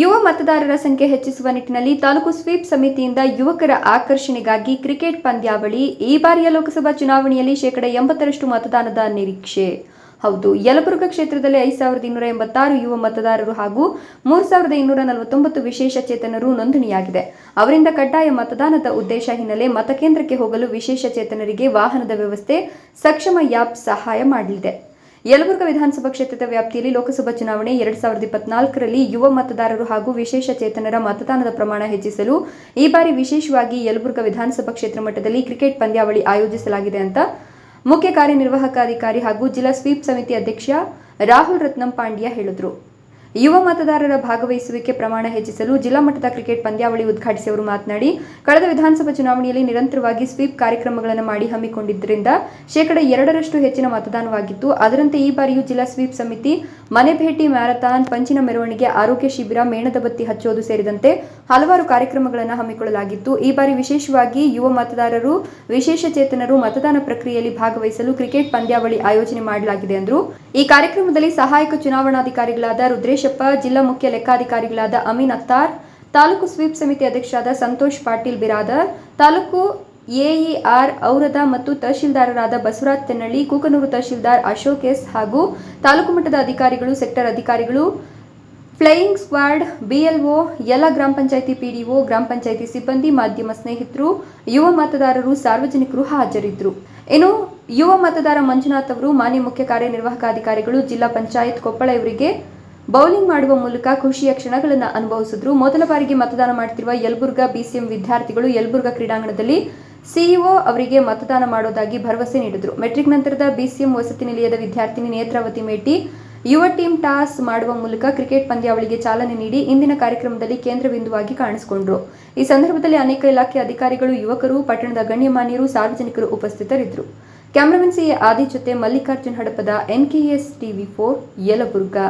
ಯುವ ಮತದಾರರ ಸಂಖ್ಯೆ ಹೆಚ್ಚಿಸುವ ನಿಟ್ಟಿನಲ್ಲಿ ತಾಲೂಕು ಸ್ವೀಪ್ ಸಮಿತಿಯಿಂದ ಯುವಕರ ಆಕರ್ಷಣೆಗಾಗಿ ಕ್ರಿಕೆಟ್ ಪಂದ್ಯಾವಳಿ ಈ ಬಾರಿಯ ಲೋಕಸಭಾ ಚುನಾವಣೆಯಲ್ಲಿ ಶೇಕಡ ಎಂಬತ್ತರಷ್ಟು ಮತದಾನದ ನಿರೀಕ್ಷೆ. ಹೌದು, ಯಲಬುರ್ಗ ಕ್ಷೇತ್ರದಲ್ಲಿ ಐದು ಸಾವಿರದ ಇನ್ನೂರ ಎಂಬತ್ತಾರು ಯುವ ಮತದಾರರು ಹಾಗೂ ಮೂರು ಸಾವಿರದ ಇನ್ನೂರ ನಲವತ್ತೊಂಬತ್ತು ವಿಶೇಷ ಚೇತನರು ನೋಂದಣಿಯಾಗಿದೆ. ಅವರಿಂದ ಕಡ್ಡಾಯ ಮತದಾನದ ಉದ್ದೇಶ ಹಿನ್ನೆಲೆ ಮತಕೇಂದ್ರಕ್ಕೆ ಹೋಗಲು ವಿಶೇಷ ಚೇತನರಿಗೆ ವಾಹನದ ವ್ಯವಸ್ಥೆ, ಸಕ್ಷಮ ಯಾಪ್ ಸಹಾಯ ಮಾಡಲಿದೆ. ಯಲಬುರ್ಗಾ ವಿಧಾನಸಭಾ ಕ್ಷೇತ್ರದ ವ್ಯಾಪ್ತಿಯಲ್ಲಿ ಲೋಕಸಭಾ ಚುನಾವಣೆ ಎರಡ್ ಸಾವಿರದ ಇಪ್ಪತ್ನಾಲ್ಕರಲ್ಲಿ ಯುವ ಮತದಾರರು ಹಾಗೂ ವಿಶೇಷ ಚೇತನರ ಮತದಾನದ ಪ್ರಮಾಣ ಹೆಚ್ಚಿಸಲು ಈ ಬಾರಿ ವಿಶೇಷವಾಗಿ ಯಲಬುರ್ಗ ವಿಧಾನಸಭಾ ಕ್ಷೇತ್ರ ಮಟ್ಟದಲ್ಲಿ ಕ್ರಿಕೆಟ್ ಪಂದ್ಯಾವಳಿ ಆಯೋಜಿಸಲಾಗಿದೆ ಅಂತ ಮುಖ್ಯ ಕಾರ್ಯನಿರ್ವಾಹಕ ಅಧಿಕಾರಿ ಹಾಗೂ ಜಿಲ್ಲಾ ಸ್ವೀಪ್ ಸಮಿತಿ ಅಧ್ಯಕ್ಷ ರಾಹುಲ್ ರತ್ನಂ ಪಾಂಡ್ಯ ಹೇಳಿದರು. ಯುವ ಮತದಾರರ ಭಾಗವಹಿಸುವಿಕೆ ಪ್ರಮಾಣ ಹೆಚ್ಚಿಸಲು ಜಿಲ್ಲಾ ಮಟ್ಟದ ಕ್ರಿಕೆಟ್ ಪಂದ್ಯಾವಳಿ ಉದ್ಘಾಟಿಸಿ ಅವರು ಮಾತನಾಡಿ, ಕಳೆದ ವಿಧಾನಸಭಾ ಚುನಾವಣೆಯಲ್ಲಿ ನಿರಂತರವಾಗಿ ಸ್ವೀಪ್ ಕಾರ್ಯಕ್ರಮಗಳನ್ನು ಮಾಡಿ ಹಮ್ಮಿಕೊಂಡಿದ್ದರಿಂದ ಶೇಕಡ ಎರಡರಷ್ಟು ಹೆಚ್ಚಿನ ಮತದಾನವಾಗಿತ್ತು. ಅದರಂತೆ ಈ ಬಾರಿಯೂ ಜಿಲ್ಲಾ ಸ್ವೀಪ್ ಸಮಿತಿ ಮನೆ ಭೇಟಿ ಮ್ಯಾರಥಾನ್, ಪಂಚಿನ ಮೆರವಣಿಗೆ, ಆರೋಗ್ಯ ಶಿಬಿರ, ಮೇಣದ ಬತ್ತಿ ಹಚ್ಚೋದು ಸೇರಿದಂತೆ ಹಲವಾರು ಕಾರ್ಯಕ್ರಮಗಳನ್ನು ಹಮ್ಮಿಕೊಳ್ಳಲಾಗಿತ್ತು. ಈ ಬಾರಿ ವಿಶೇಷವಾಗಿ ಯುವ ಮತದಾರರು, ವಿಶೇಷ ಚೇತನರು ಮತದಾನ ಪ್ರಕ್ರಿಯೆಯಲ್ಲಿ ಭಾಗವಹಿಸಲು ಕ್ರಿಕೆಟ್ ಪಂದ್ಯಾವಳಿ ಆಯೋಜನೆ ಮಾಡಲಾಗಿದೆ ಎಂದರು ಈ ಕಾರ್ಯಕ್ರಮದಲ್ಲಿ ಸಹಾಯಕ ಚುನಾವಣಾಧಿಕಾರಿಗಳಾದ ರುದ್ರೇಶಪ್ಪ ಜಿಲ್ಲಾ ಮುಖ್ಯ ಲೆಕ್ಕಾಧಿಕಾರಿಗಳಾದ ಅಮೀನ್ ಅತ್ತಾರ್ ತಾಲೂಕು ಸ್ವೀಪ್ ಸಮಿತಿ ಅಧ್ಯಕ್ಷರಾದ ಸಂತೋಷ್ ಪಾಟೀಲ್ ಬಿರಾದರ್, ತಾಲೂಕು ಎಇಆರ್ ಔರದ ಮತ್ತು ತಹಶೀಲ್ದಾರರಾದ ಬಸವರಾಜ್ ತೆನ್ನಳ್ಳಿ, ಕೂಕನೂರು ತಹಶೀಲ್ದಾರ್ ಅಶೋಕ್ ಎಸ್ ಹಾಗೂ ತಾಲೂಕು ಮಟ್ಟದ ಅಧಿಕಾರಿಗಳು, ಸೆಕ್ಟರ್ ಅಧಿಕಾರಿಗಳು, ಫ್ಲೈಯಿಂಗ್ ಸ್ಕ್ವಾಡ್, ಬಿಎಲ್ಒ, ಎಲ್ಲ ಗ್ರಾಮ ಪಂಚಾಯಿತಿ ಪಿಡಿಒ, ಗ್ರಾಮ ಪಂಚಾಯಿತಿ ಸಿಬ್ಬಂದಿ, ಮಾಧ್ಯಮ ಸ್ನೇಹಿತರು, ಯುವ ಮತದಾರರು, ಸಾರ್ವಜನಿಕರು ಹಾಜರಿದ್ದರು. ಇನ್ನು ಯುವ ಮತದಾರ ಮಂಜುನಾಥ್ ಅವರು, ಮಾನ್ಯ ಮುಖ್ಯ ಕಾರ್ಯನಿರ್ವಾಹಕ ಅಧಿಕಾರಿಗಳು, ಜಿಲ್ಲಾ ಪಂಚಾಯತ್ ಕೊಪ್ಪಳ ಇವರಿಗೆ ಬೌಲಿಂಗ್ ಮಾಡುವ ಮೂಲಕ ಖುಷಿಯ ಕ್ಷಣಗಳನ್ನು ಅನುಭವಿಸಿದ್ರು. ಮೊದಲ ಬಾರಿಗೆ ಮತದಾನ ಮಾಡುತ್ತಿರುವ ಯಲಬುರ್ಗಾ ಬಿಸಿಎಂ ವಿದ್ಯಾರ್ಥಿಗಳು ಯಲಬುರ್ಗಾ ಕ್ರೀಡಾಂಗಣದಲ್ಲಿ ಸಿಇಒ ಅವರಿಗೆ ಮತದಾನ ಮಾಡೋದಾಗಿ ಭರವಸೆ ನೀಡಿದರು. ಮೆಟ್ರಿಕ್ ನಂತರದ ಬಿಸಿಎಂ ವಸತಿ ನಿಲಯದ ವಿದ್ಯಾರ್ಥಿನಿ ನೇತ್ರಾವತಿ ಮೇಟಿ ಯುವ ಟೀಮ್ ಟಾಸ್ ಮಾಡುವ ಮೂಲಕ ಕ್ರಿಕೆಟ್ ಪಂದ್ಯಾವಳಿಗೆ ಚಾಲನೆ ನೀಡಿ ಇಂದಿನ ಕಾರ್ಯಕ್ರಮದಲ್ಲಿ ಕೇಂದ್ರ ಬಿಂದುವಾಗಿ ಕಾಣಿಸಿಕೊಂಡರು. ಈ ಸಂದರ್ಭದಲ್ಲಿ ಅನೇಕ ಇಲಾಖೆ ಅಧಿಕಾರಿಗಳು, ಯುವಕರು, ಪಟ್ಟಣದ ಗಣ್ಯಮಾನ್ಯರು, ಸಾರ್ವಜನಿಕರು ಉಪಸ್ಥಿತರಿದ್ದರು. ಕ್ಯಾಮರಾಮನ್ ಸಿ ಆದಿ ಜೊತೆ Mallikarjun Hadapad NKS TV for Yelburga.